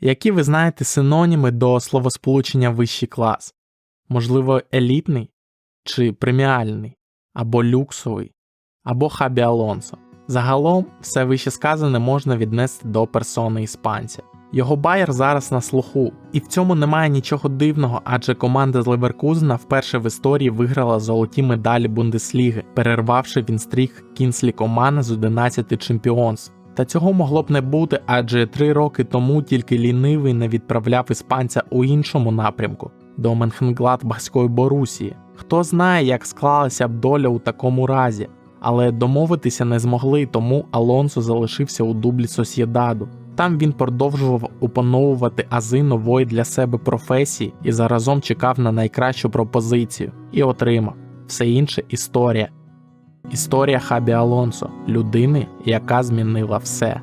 Які ви знаєте синоніми до словосполучення вищий клас? Можливо, елітний чи преміальний, або люксовий, або хабі Алонсо. Загалом, все вище сказане можна віднести до персони іспанця. Його байер зараз на слуху, і в цьому немає нічого дивного, адже команда з Леверкузена вперше в історії виграла золоті медалі Бундесліги, перервавши вінстрік Кінслі Комана з 11 чемпіонств. Та цього могло б не бути, адже три роки тому тільки лінивий не відправляв іспанця у іншому напрямку до Менхенгладбахської Борусії. Хто знає, як склалася б доля у такому разі, але домовитися не змогли, тому Алонсо залишився у дублі Сосєдаду. Там він продовжував опановувати ази нової для себе професії і заразом чекав на найкращу пропозицію і отримав все інше історія. Історія Хабі Алонсо, людини, яка змінила все.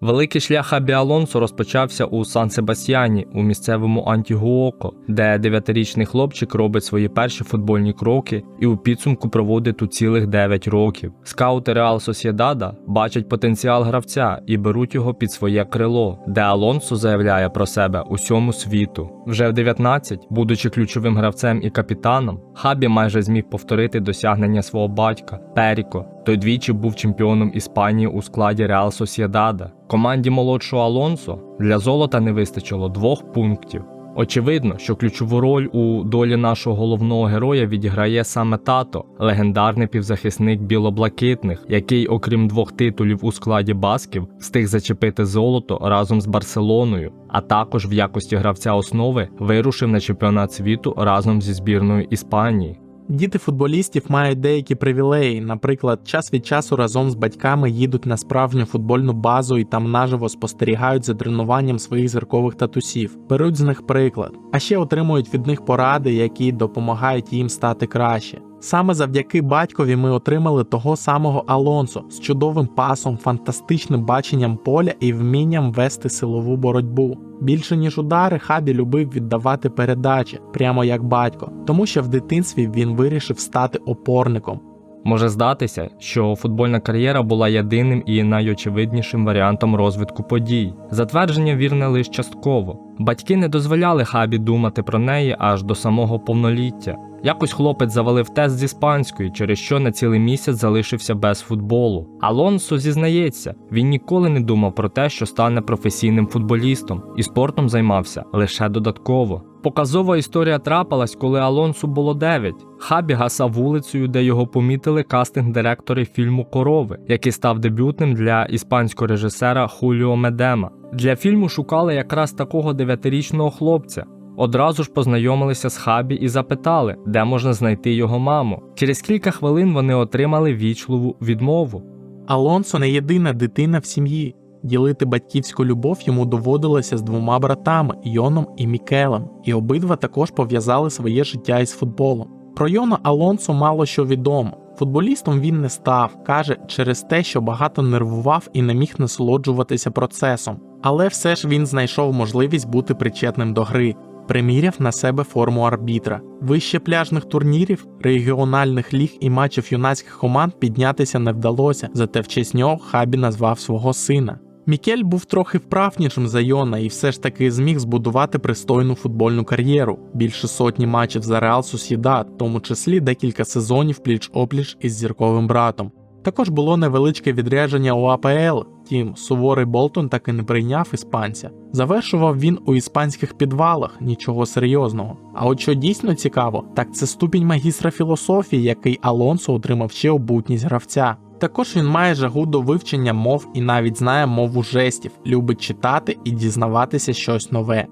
Великий шлях Хабі Алонсо розпочався у Сан Себастьяні у місцевому Антігуоко, де дев'ятирічний хлопчик робить свої перші футбольні кроки і у підсумку проводить тут цілих 9 років. Скаути Реал Сосєдада бачать потенціал гравця і беруть його під своє крило, де Алонсо заявляє про себе усьому світу. Вже в 19, будучи ключовим гравцем і капітаном, Хабі майже зміг повторити досягнення свого батька Періко. Той двічі був чемпіоном Іспанії у складі Реал Сосєдада. Команді молодшого Алонсо для золота не вистачило двох пунктів. Очевидно, що ключову роль у долі нашого головного героя відіграє саме тато, легендарний півзахисник білоблакитних, який, окрім двох титулів у складі басків, встиг зачепити золото разом з Барселоною, а також в якості гравця основи вирушив на чемпіонат світу разом зі збірною Іспанії. Діти футболістів мають деякі привілеї, наприклад, час від часу разом з батьками їдуть на справжню футбольну базу і там наживо спостерігають за тренуванням своїх зіркових татусів, беруть з них приклад, а ще отримують від них поради, які допомагають їм стати краще. Саме завдяки батькові ми отримали того самого Алонсо з чудовим пасом, фантастичним баченням поля і вмінням вести силову боротьбу. Більше ніж удари, Хабі любив віддавати передачі, прямо як батько, тому що в дитинстві він вирішив стати опорником. Може здатися, що футбольна кар'єра була єдиним і найочевиднішим варіантом розвитку подій. Затвердження вірне лише частково. Батьки не дозволяли хабі думати про неї аж до самого повноліття. Якось хлопець завалив тест з іспанської, через що на цілий місяць залишився без футболу. Алонсо зізнається, він ніколи не думав про те, що стане професійним футболістом, і спортом займався лише додатково. Показова історія трапилась, коли Алонсу було 9. Хабі гасав вулицею, де його помітили кастинг-директори фільму Корови, який став дебютним для іспанського режисера Хуліо Медема. Для фільму шукали якраз такого дев'ятирічного хлопця. Одразу ж познайомилися з Хабі і запитали, де можна знайти його маму. Через кілька хвилин вони отримали вічливу відмову. Алонсо не єдина дитина в сім'ї. Ділити батьківську любов йому доводилося з двома братами Йоном і Мікелем, і обидва також пов'язали своє життя із футболом. Про Йона Алонсо мало що відомо. Футболістом він не став, каже, через те, що багато нервував і не міг насолоджуватися процесом. Але все ж він знайшов можливість бути причетним до гри, приміряв на себе форму арбітра. Вище пляжних турнірів, регіональних ліг і матчів юнацьких команд піднятися не вдалося, зате в честь нього Хабі назвав свого сина. Мікель був трохи вправнішим за Йона і все ж таки зміг збудувати пристойну футбольну кар'єру, більше сотні матчів за Реал Сусідат, в тому числі декілька сезонів пліч-опліч із зірковим братом. Також було невеличке відрядження у АПЛ, втім, суворий Болтон таки не прийняв іспанця. Завершував він у іспанських підвалах, нічого серйозного. А от що дійсно цікаво, так це ступінь магістра філософії, який Алонсо отримав ще обутність гравця. Також він має жагу до вивчення мов і навіть знає мову жестів, любить читати і дізнаватися щось нове.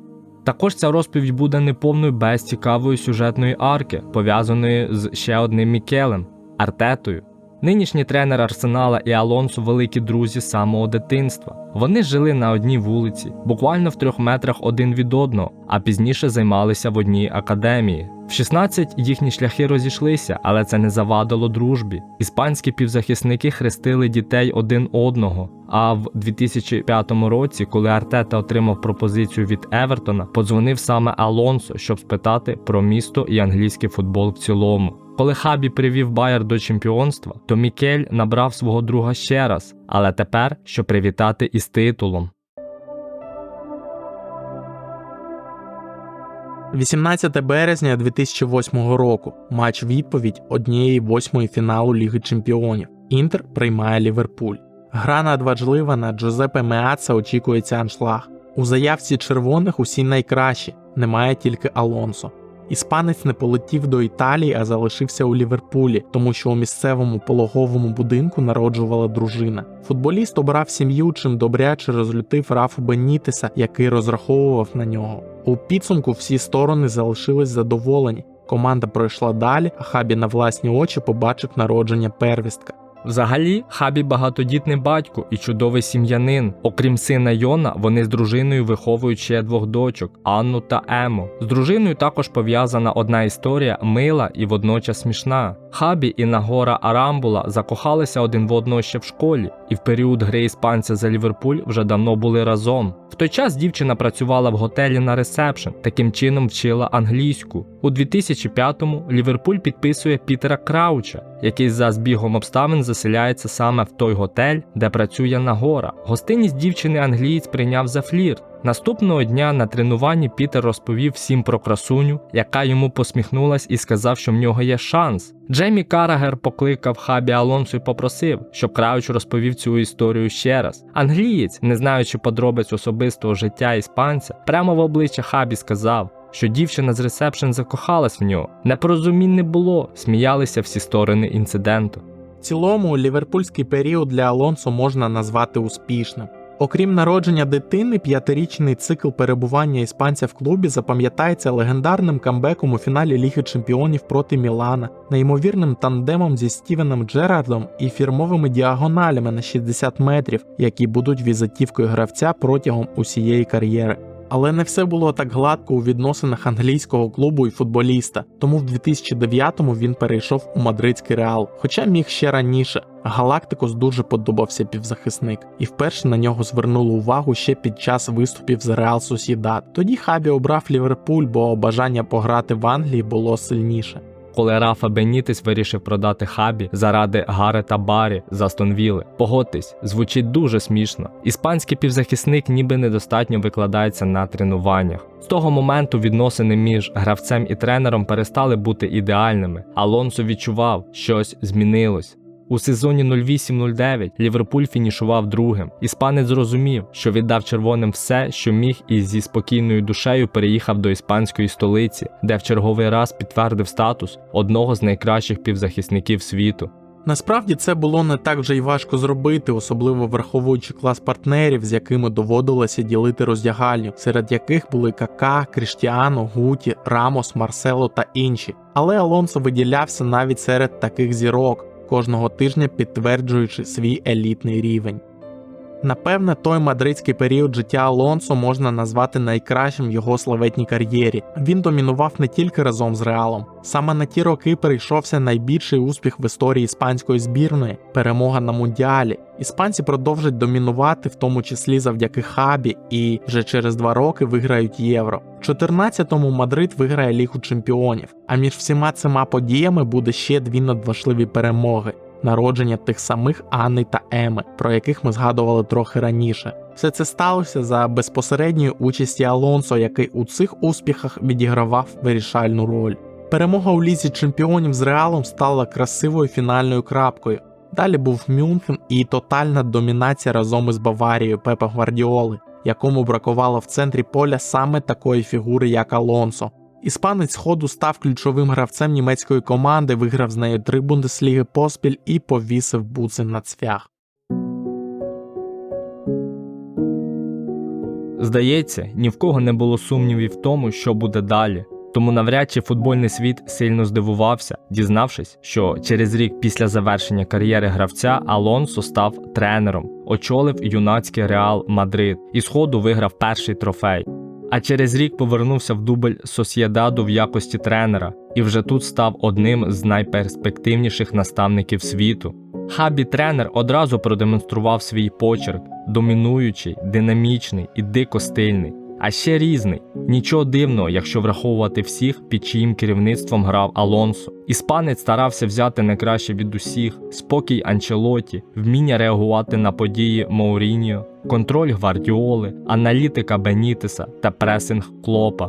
Також ця розповідь буде неповною без цікавої сюжетної арки, пов'язаної з ще одним Мікелем Артетою. Нинішній тренер Арсенала і Алонсо великі друзі з самого дитинства. Вони жили на одній вулиці, буквально в трьох метрах один від одного, а пізніше займалися в одній академії. В 16 їхні шляхи розійшлися, але це не завадило дружбі. Іспанські півзахисники хрестили дітей один одного. А в 2005 році, коли Артета отримав пропозицію від Евертона, подзвонив саме Алонсо, щоб спитати про місто і англійський футбол в цілому. Коли Хабі привів Байер до чемпіонства, то Мікель набрав свого друга ще раз, але тепер, щоб привітати із титулом. 18 березня 2008 року. Матч відповідь однієї восьмої фіналу Ліги Чемпіонів. Інтер приймає Ліверпуль. Гра надважлива на Джозепе Меаца очікується аншлаг. У заявці червоних усі найкращі, немає тільки Алонсо. Іспанець не полетів до Італії, а залишився у Ліверпулі, тому що у місцевому пологовому будинку народжувала дружина. Футболіст обрав сім'ю, чим добряче розлютив Рафу Бенітеса, який розраховував на нього. У підсумку всі сторони залишились задоволені. Команда пройшла далі, а хабі на власні очі побачив народження первістка. Взагалі, Хабі багатодітний батько і чудовий сім'янин. Окрім сина Йона, вони з дружиною виховують ще двох дочок Анну та Ему. З дружиною також пов'язана одна історія, мила і водночас смішна. Хабі і Нагора Арамбула закохалися один в одного ще в школі, і в період гри іспанця за Ліверпуль вже давно були разом. В той час дівчина працювала в готелі на ресепшн, таким чином вчила англійську. У 2005-му Ліверпуль підписує Пітера Крауча, який за збігом обставин заселяється саме в той готель, де працює Нагора. Гостинність дівчини англієць прийняв за флірт. Наступного дня на тренуванні Пітер розповів всім про красуню, яка йому посміхнулась і сказав, що в нього є шанс. Джеймі Карагер покликав Хабі Алонсо і попросив, щоб Крауч розповів цю історію ще раз. Англієць, не знаючи подробиць особистого життя іспанця, прямо в обличчя Хабі сказав. Що дівчина з ресепшн закохалась в нього. Непорозумінь не було, сміялися всі сторони інциденту. В цілому, ліверпульський період для Алонсо можна назвати успішним. Окрім народження дитини, п'ятирічний цикл перебування іспанця в клубі запам'ятається легендарним камбеком у фіналі Ліги Чемпіонів проти Мілана, неймовірним тандемом зі Стівеном Джерардом і фірмовими діагоналями на 60 метрів, які будуть візитівкою гравця протягом усієї кар'єри. Але не все було так гладко у відносинах англійського клубу і футболіста, тому в 2009-му він перейшов у мадридський реал, хоча міг ще раніше. Галактикос дуже подобався півзахисник, і вперше на нього звернули увагу ще під час виступів з Реал Сусідат. Тоді Хабі обрав Ліверпуль, бо бажання пограти в Англії було сильніше. Коли Рафа Бенітес вирішив продати хабі заради Гарета Барі за Стонвіли. Погодьтесь, звучить дуже смішно. Іспанський півзахисник ніби недостатньо викладається на тренуваннях. З того моменту відносини між гравцем і тренером перестали бути ідеальними. Алонсо відчував, щось змінилось. У сезоні 08-09 Ліверпуль фінішував другим. Іспанець зрозумів, що віддав червоним все, що міг, і зі спокійною душею переїхав до іспанської столиці, де в черговий раз підтвердив статус одного з найкращих півзахисників світу. Насправді це було не так вже й важко зробити, особливо враховуючи клас партнерів, з якими доводилося ділити роздягальню, серед яких були Кака, Кріштіано, Гуті, Рамос, Марсело та інші. Але Алонсо виділявся навіть серед таких зірок, кожного тижня підтверджуючи свій елітний рівень. Напевне, той мадридський період життя Алонсо можна назвати найкращим в його славетній кар'єрі. Він домінував не тільки разом з Реалом. Саме на ті роки прийшовся найбільший успіх в історії іспанської збірної перемога на мундіалі. Іспанці продовжать домінувати, в тому числі завдяки хабі, і вже через два роки виграють євро. В 14-му Мадрид виграє Лігу чемпіонів. А між всіма цими подіями буде ще дві надважливі перемоги народження тих самих Анни та Еми, про яких ми згадували трохи раніше. Все це сталося за безпосередньої участі Алонсо, який у цих успіхах відігравав вирішальну роль. Перемога у лізі чемпіонів з Реалом стала красивою фінальною крапкою. Далі був Мюнхен і тотальна домінація разом із Баварією Пепа Гвардіоли, якому бракувало в центрі поля саме такої фігури, як Алонсо. Іспанець сходу став ключовим гравцем німецької команди, виграв з нею три бундесліги поспіль і повісив буци на цвях. Здається, ні в кого не було сумнівів в тому, що буде далі. Тому навряд чи футбольний світ сильно здивувався, дізнавшись, що через рік після завершення кар'єри гравця Алонсо став тренером, очолив юнацький Реал Мадрид і сходу виграв перший трофей. А через рік повернувся в дубль Сосєдаду в якості тренера і вже тут став одним з найперспективніших наставників світу. Хабі тренер одразу продемонстрував свій почерк, домінуючий, динамічний і дико стильний. а ще різний. Нічого дивного, якщо враховувати всіх, під чиїм керівництвом грав Алонсо. Іспанець старався взяти найкраще від усіх: спокій Анчелоті, вміння реагувати на події Мауріньо, контроль Гвардіоли, аналітика Бенітеса та пресинг Клопа.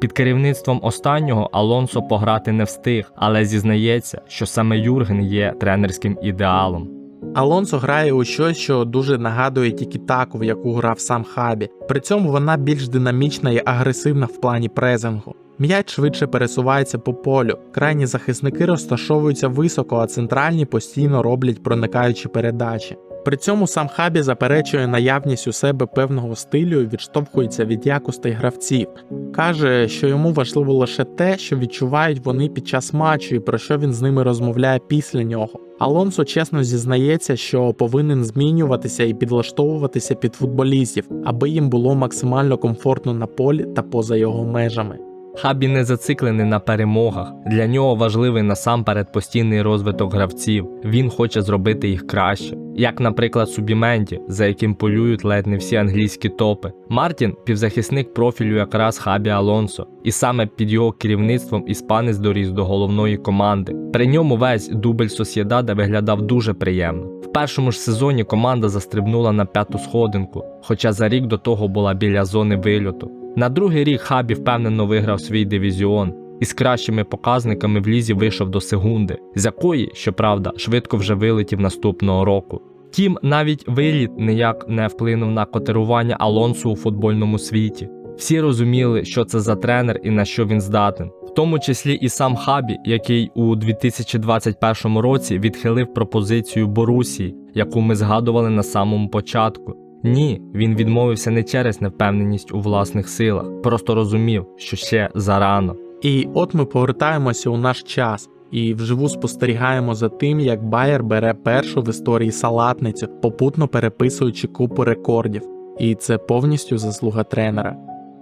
Під керівництвом останнього Алонсо пограти не встиг, але зізнається, що саме Юрген є тренерським ідеалом. Алонсо грає у щось, що дуже нагадує тікі-таку, в яку грав сам Хабі. При цьому вона більш динамічна і агресивна в плані презингу. М'яч швидше пересувається по полю. Крайні захисники розташовуються високо, а центральні постійно роблять проникаючі передачі. При цьому сам Хабі заперечує наявність у себе певного стилю і відштовхується від якостей гравців. Каже, що йому важливо лише те, що відчувають вони під час матчу і про що він з ними розмовляє після нього. Алонсо чесно зізнається, що повинен змінюватися і підлаштовуватися під футболістів, аби їм було максимально комфортно на полі та поза його межами. Хабі не зациклений на перемогах. Для нього важливий насамперед постійний розвиток гравців. Він хоче зробити їх краще. Як, наприклад, Субіменті, за яким полюють ледь не всі англійські топи. Мартін півзахисник профілю якраз Хабі Алонсо, і саме під його керівництвом іспанець доріс до головної команди. При ньому весь дубль Сосєдада виглядав дуже приємно. В першому ж сезоні команда застрибнула на п'яту сходинку, хоча за рік до того була біля зони вильоту. На другий рік Хабі впевнено виграв свій дивізіон і з кращими показниками в лізі вийшов до секунди, з якої, щоправда, швидко вже вилетів наступного року. Втім, навіть виліт ніяк не вплинув на котирування Алонсо у футбольному світі. Всі розуміли, що це за тренер і на що він здатен, в тому числі і сам Хабі, який у 2021 році відхилив пропозицію Борусії, яку ми згадували на самому початку. Ні, він відмовився не через невпевненість у власних силах, просто розумів, що ще зарано. І от ми повертаємося у наш час і вживу спостерігаємо за тим, як Байер бере першу в історії салатницю, попутно переписуючи купу рекордів. І це повністю заслуга тренера.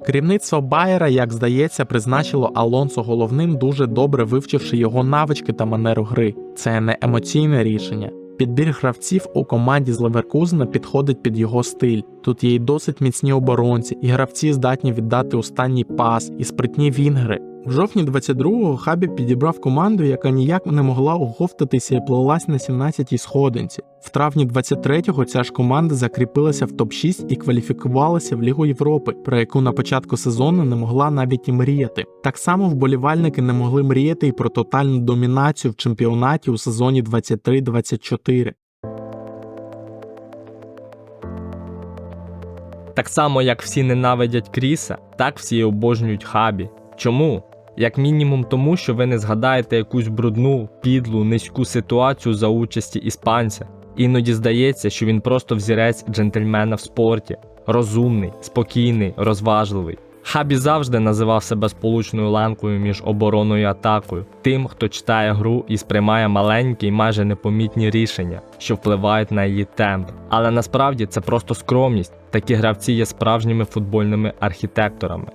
Керівництво Байера, як здається, призначило Алонсо головним, дуже добре вивчивши його навички та манеру гри. Це не емоційне рішення. Підбір гравців у команді з Леверкузена підходить під його стиль. Тут є й досить міцні оборонці, і гравці здатні віддати останній пас, і спритні вінгри. В жовтні 22-го Хабі підібрав команду, яка ніяк не могла оговтатися і плелась на 17-й сходинці. В травні 23-го ця ж команда закріпилася в топ-6 і кваліфікувалася в Лігу Європи, про яку на початку сезону не могла навіть і мріяти. Так само вболівальники не могли мріяти і про тотальну домінацію в чемпіонаті у сезоні 23-24. Так само, як всі ненавидять Кріса, так всі обожнюють Хабі. Чому? Як мінімум тому, що ви не згадаєте якусь брудну, підлу, низьку ситуацію за участі іспанця. Іноді здається, що він просто взірець джентльмена в спорті, розумний, спокійний, розважливий. Хабі завжди називав себе сполучною ланкою між обороною і атакою, тим, хто читає гру і сприймає маленькі й майже непомітні рішення, що впливають на її темп. Але насправді це просто скромність. Такі гравці є справжніми футбольними архітекторами.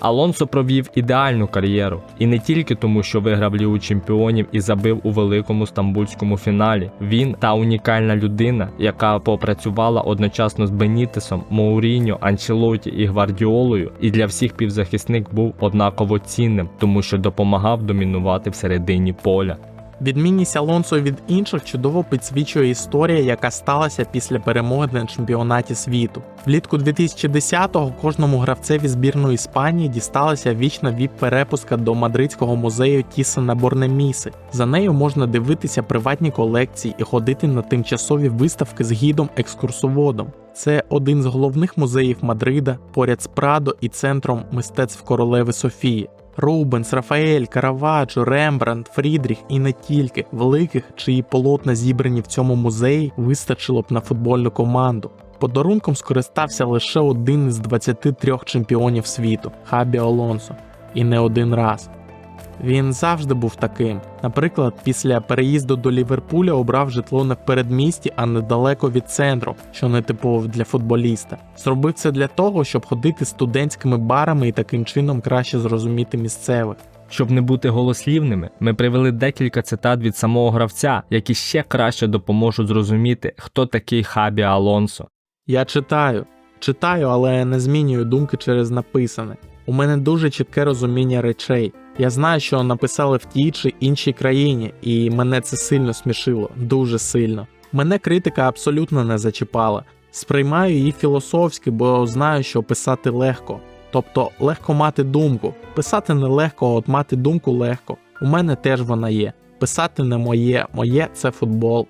Алонсо провів ідеальну кар'єру, і не тільки тому, що виграв Лігу чемпіонів і забив у великому стамбульському фіналі. Він та унікальна людина, яка попрацювала одночасно з Бенітесом, Моуріньо, Анчелоті і Гвардіолою, і для всіх півзахисник був однаково цінним, тому що допомагав домінувати всередині поля. Відмінність Алонсо від інших чудово підсвічує історія, яка сталася після перемоги на чемпіонаті світу. Влітку 2010-го кожному гравцеві збірної Іспанії дісталася вічна віп-перепуска до мадридського музею Тісана Борнеміси. За нею можна дивитися приватні колекції і ходити на тимчасові виставки з гідом екскурсоводом. Це один з головних музеїв Мадрида, поряд з Прадо і центром мистецтв королеви Софії. Рубенс, Рафаель, Караваджо, Рембрандт, Фрідріх і не тільки великих, чиї полотна зібрані в цьому музеї, вистачило б на футбольну команду. Подарунком скористався лише один із 23 чемпіонів світу Хабі Алонсо, і не один раз. Він завжди був таким. Наприклад, після переїзду до Ліверпуля обрав житло не в передмісті, а недалеко від центру, що не типово для футболіста. Зробив це для того, щоб ходити студентськими барами і таким чином краще зрозуміти місцевих. Щоб не бути голослівними, ми привели декілька цитат від самого гравця, які ще краще допоможуть зрозуміти, хто такий Хабі Алонсо. Я читаю: Читаю, але не змінюю думки через написане. У мене дуже чітке розуміння речей. Я знаю, що написали в тій чи іншій країні, і мене це сильно смішило, дуже сильно. Мене критика абсолютно не зачіпала. Сприймаю її філософськи, бо знаю, що писати легко. Тобто легко мати думку. Писати не легко, а от мати думку легко. У мене теж вона є. Писати не моє, моє це футбол.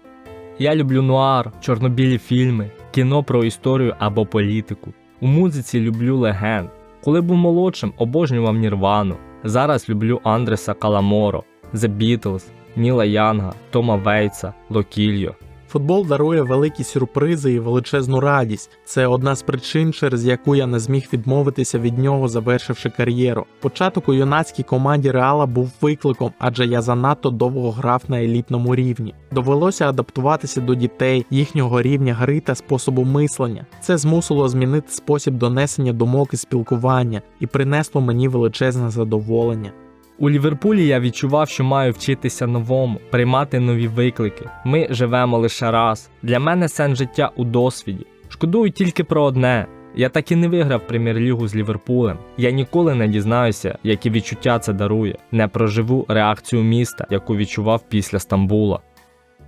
Я люблю нуар, чорнобілі фільми, кіно про історію або політику. У музиці люблю легенд. Коли був молодшим, обожнював Нірвану. Зараз люблю Андреса Каламоро, The Beatles, Ніла Янга, Тома Вейтса, Локільо. Футбол дарує великі сюрпризи і величезну радість. Це одна з причин, через яку я не зміг відмовитися від нього, завершивши кар'єру. Початок у юнацькій команді Реала був викликом, адже я занадто довго грав на елітному рівні. Довелося адаптуватися до дітей, їхнього рівня гри та способу мислення. Це змусило змінити спосіб донесення думок і спілкування і принесло мені величезне задоволення. У Ліверпулі я відчував, що маю вчитися новому, приймати нові виклики. Ми живемо лише раз. Для мене сенс життя у досвіді. Шкодую тільки про одне. Я так і не виграв прем'єр-лігу з Ліверпулем. Я ніколи не дізнаюся, які відчуття це дарує. Не проживу реакцію міста, яку відчував після Стамбула.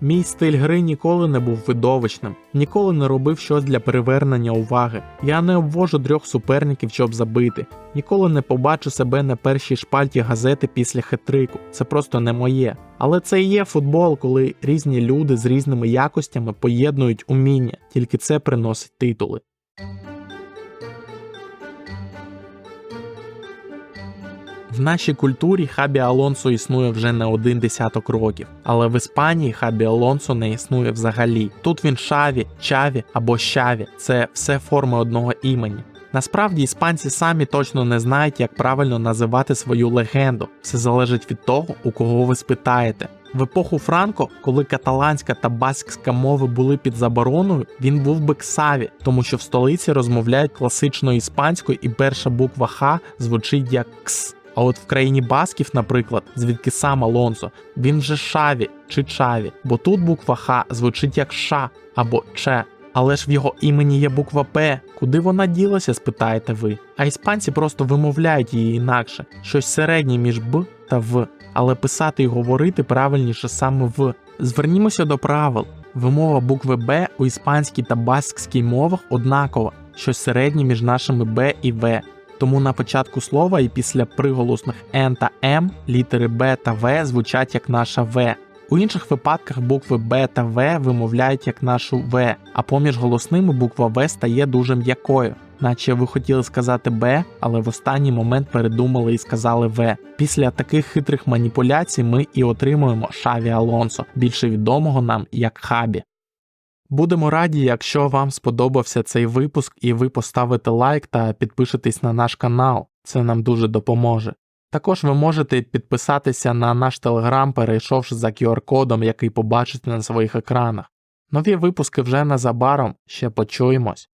Мій стиль гри ніколи не був видовищним, ніколи не робив щось для привернення уваги. Я не обвожу трьох суперників, щоб забити, ніколи не побачу себе на першій шпальті газети після хетрику. Це просто не моє. Але це і є футбол, коли різні люди з різними якостями поєднують уміння, тільки це приносить титули. В нашій культурі Хабі Алонсо існує вже не один десяток років, але в Іспанії Хабі Алонсо не існує взагалі. Тут він Шаві, Чаві або Щаві це все форми одного імені. Насправді іспанці самі точно не знають, як правильно називати свою легенду. Все залежить від того, у кого ви спитаєте. В епоху Франко, коли каталанська та баскська мови були під забороною, він був би Ксаві, тому що в столиці розмовляють класичною іспанською, і перша буква Х звучить як Кс. А от в країні Басків, наприклад, звідки сам Алонсо, він вже Шаві чи Чаві, бо тут буква Х звучить як Ша або Че. Але ж в його імені є буква П. Куди вона ділася, спитаєте ви. А іспанці просто вимовляють її інакше, щось середнє між Б та В, але писати і говорити правильніше саме В. Звернімося до правил. Вимова букви Б у іспанській та баскській мовах однакова, щось середнє між нашими Б і В. Тому на початку слова і після приголосних Н та М літери Б та В звучать як наша В. У інших випадках букви Б та В вимовляють як нашу В, а поміж голосними буква В стає дуже м'якою, наче ви хотіли сказати Б, але в останній момент передумали і сказали В. Після таких хитрих маніпуляцій ми і отримуємо Шаві Алонсо, більше відомого нам як Хабі. Будемо раді, якщо вам сподобався цей випуск і ви поставите лайк та підпишетесь на наш канал, це нам дуже допоможе. Також ви можете підписатися на наш телеграм, перейшовши за QR-кодом, який побачите на своїх екранах. Нові випуски вже незабаром, ще почуємось.